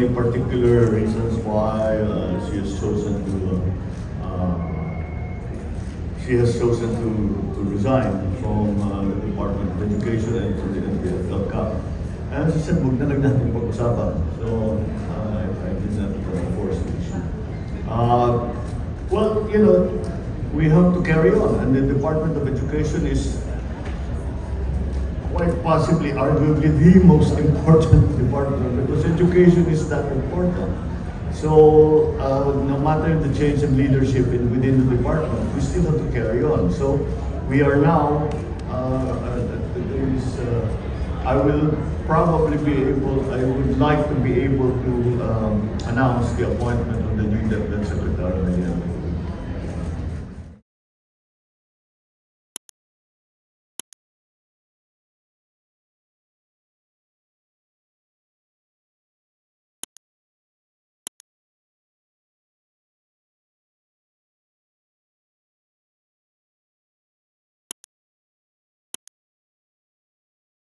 Any particular reasons why uh, she has chosen to uh, she has chosen to, to resign from uh, the Department of Education and to the CAP. And I said, huwag na lang natin pag-usapan. So, uh, I, I did not uh, force the issue. Uh, well, you know, we have to carry on, and the Department of Education is possibly, arguably, the most important department because education is that important. So, uh, no matter the change in leadership in, within the department, we still have to carry on. So, we are now, uh, uh, there is, uh, I will probably be able, I would like to be able to um, announce the appointment of the new Deputy Secretary of